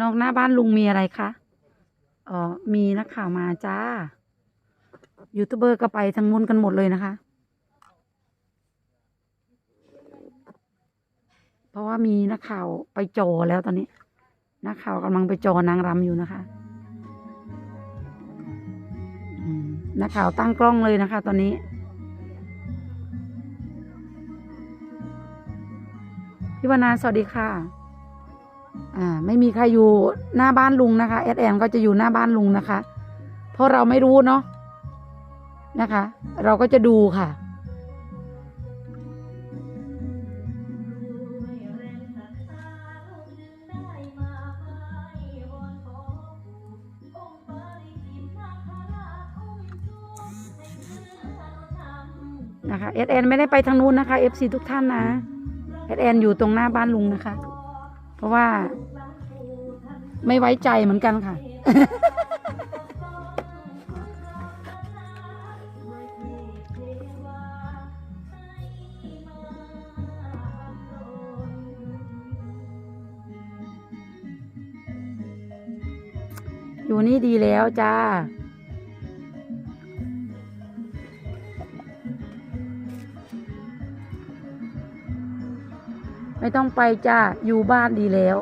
นอกหน้าบ้านลุงมีอะไรคะอ๋อมีนักข่าวมาจ้า ยูทูบเบอร์ก็ไปทางมุนกันหมดเลยนะคะ เพราะว่ามีนักข่าวไปจอแล้วตอนนี้ นักข่าวกำลังไปจอนางรำอยู่นะคะนักข่าวตั้งกล้องเลยนะคะ ตอนนี้พี่วนาสวัสดีค่ะ อ่าไม่มีใครอยู่หน้าบ้านลุงนะคะแอดแอนก็จะอยู่หน้าบ้านลุงนะคะ เพราะเราไม่รู้เนาะนะคะ เราก็จะดูค่ะ นะคะเอสแอนไม่ได้ไปทางนู้นนะคะเอฟซีทุกท่านนะเอสแอนอยู่ตรงหน้าบ้านลุงนะคะ เพราะว่าไม่ไว้ใจเหมือนกันค่ะ อยู่นี่ดีแล้วจ้า ไม่ต้องไปจ้าอยู่บ้านดีแล้ว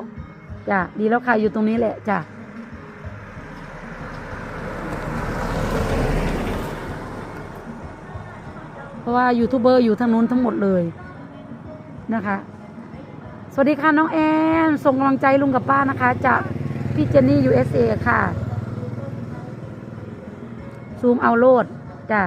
จ้ะดีแล้วค่ะอยู่ตรงนี้แหละจ้ะเพราะว่ายูทูบเบอร์อยู่ทางนู้นทั้งหมดเลยนะคะ สวัสดีค่ะน้องแอนส่งกำลังใจลุงกับป้านะคะจากพี่เจนนี่ USA ค่ะ ซูมเอาโลดจ้ะ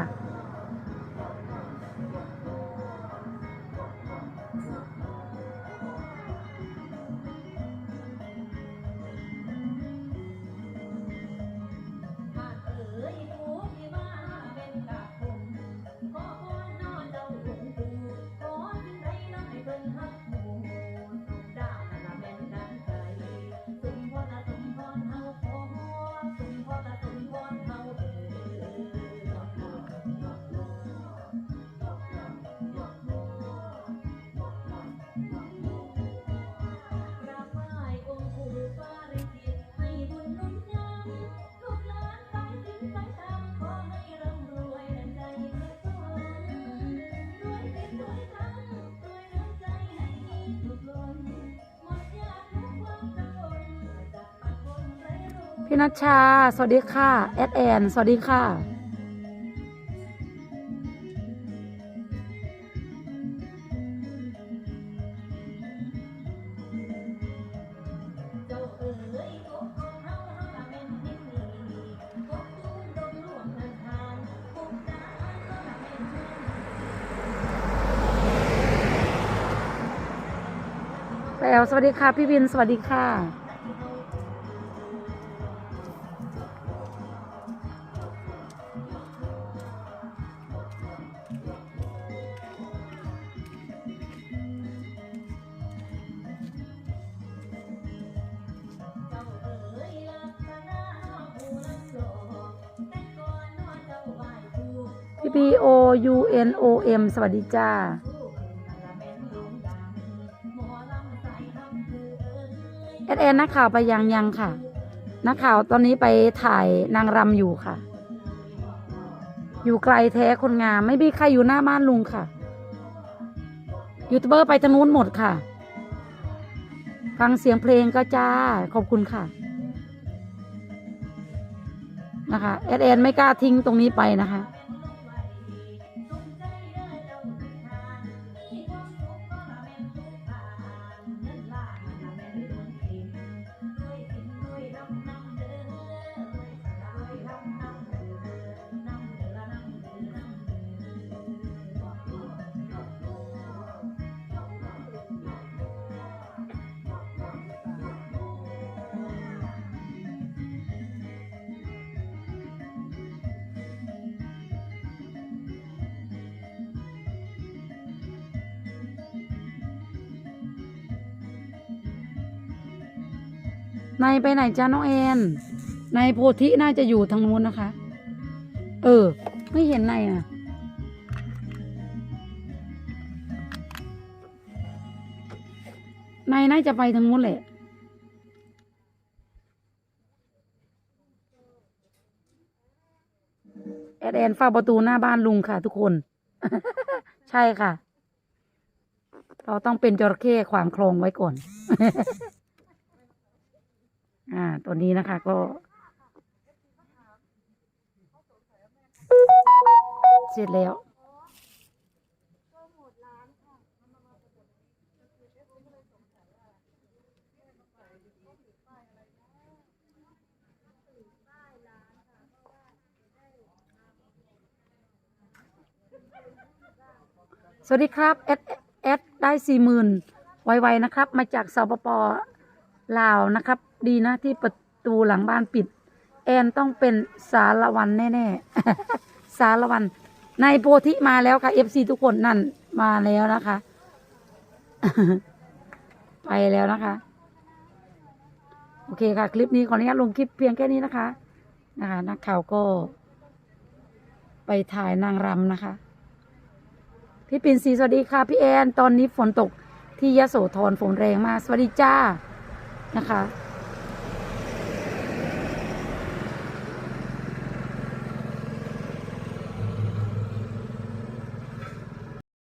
พี่นัชชา สวัสดีค่ะ แอดแอน สวัสดีค่ะ แปลสวัสดีค่ะ พี่วิน สวัสดีค่ะ B O U N O M สวัสดีจ้า แอดแอนนักข่าวไปยังยังค่ะ นักข่าวตอนนี้ไปถ่ายนางรำอยู่ค่ะ อยู่ไกลแท้คนงาม ไม่มีใครอยู่หน้าบ้านลุงค่ะ ยูทูบเบอร์ไปทางนู้นหมดค่ะ ฟังเสียงเพลงก็จ้า ขอบคุณค่ะนะคะแอดแอนไม่กล้าทิ้งตรงนี้ไปนะคะ นายไปไหนจ้าน้องแอนนายโพธิน่าจะอยู่ทางนู้นนะคะ เออ ไม่เห็นนายอะ นายน่าจะไปทางนู้นแหละ แอดแอนเฝ้าประตูหน้าบ้านลุงค่ะทุกคน ใช่ค่ะ เราต้องเป็นจระเข้ขวางคลองไว้ก่อน อ่า ตัวนี้นะคะก็ เสร็จแล้ว สวัสดีครับเอสเอสได้สี่หมื่นไวๆนะครับ มาจากสปปลาวนะครับ ดีนะที่ประตูหลังบ้านปิด แอนต้องเป็นสารวันแน่ๆ สารวันในายโพธิมาแล้วค่ะเอฟซีทุกคนนั่นมาแล้วนะคะ ไปแล้วนะคะ โอเคค่ะ คลิปนี้ขออนุญาตลงคลิปเพียงแค่นี้นะคะ นะคะนักข่าวก็ ไปถ่ายนางรำนะคะ พี่ปินสีสวัสดีค่ะ พี่แอน ตอนนี้ฝนตกที่ยะโสธรฝนแรงมาก สวัสดีจ้านะคะ